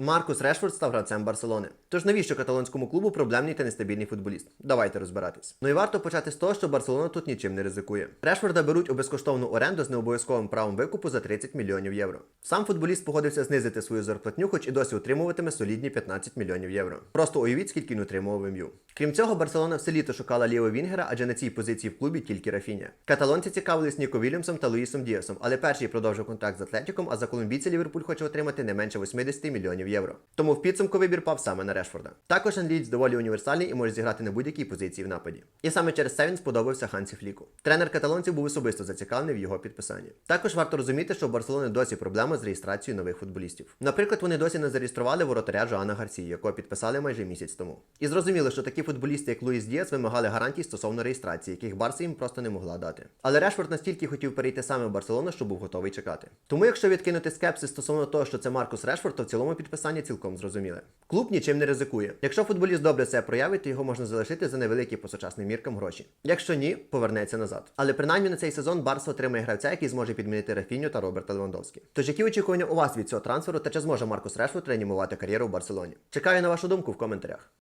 Маркус Решфорд став гравцем Барселони. Тож навіщо каталонському клубу проблемний та нестабільний футболіст? Давайте розбиратись. Ну і варто почати з того, що Барселона тут нічим не ризикує. Решфорда беруть у безкоштовну оренду з необов'язковим правом викупу за 30 мільйонів євро. Сам футболіст погодився знизити свою зарплатню, хоч і досі отримуватиме солідні 15 мільйонів євро. Просто уявіть, скільки він отримував в МЮ. Крім цього, Барселона все літо шукала лівого Вінгера, адже на цій позиції в клубі тільки Рафіня. Каталонці цікавились Ніко Вільямсом та Луїсом Діасом, але перший продовжив контракт з Атлетіком, а за колумбійця Ліверпуль хоче отримати не менше 80 мільйонів євро. Тому в підсумку вибір пав саме на Решфорда. Також англієць доволі універсальний і може зіграти на будь-якій позиції в нападі. І саме через це він сподобався Хансі Фліку. Тренер каталонців був особисто зацікавлений в його підписанні. Також варто розуміти, що в Барселони досі проблема з реєстрацією нових футболістів. Наприклад, вони досі не зареєстрували воротаря Жоана Гарсі, якого підписали майже місяць тому. І зрозуміло, що такі футболісти, як Луїс Діас, вимагали гарантій стосовно реєстрації, яких Барса їм просто не могла дати. Але Решфорд настільки хотів перейти саме в Барселону, що був готовий чекати. Тому, якщо відкинути скепсис стосовно того, що це Маркус Решфорд, то в цілому підписання цілком зрозуміле. Клуб нічим не ризикує. Якщо футболіст добре себе проявить, то його можна залишити за невеликі по сучасним міркам гроші. Якщо ні, повернеться назад. Але принаймні на цей сезон Барса отримає гравця, який зможе підмінити Рафіню та Роберта Левандовські. Тож які очікування у вас від цього трансферу та чи зможе Маркус Решфорд реанімувати кар'єру в Барселоні? Чекаю на вашу думку в коментарях.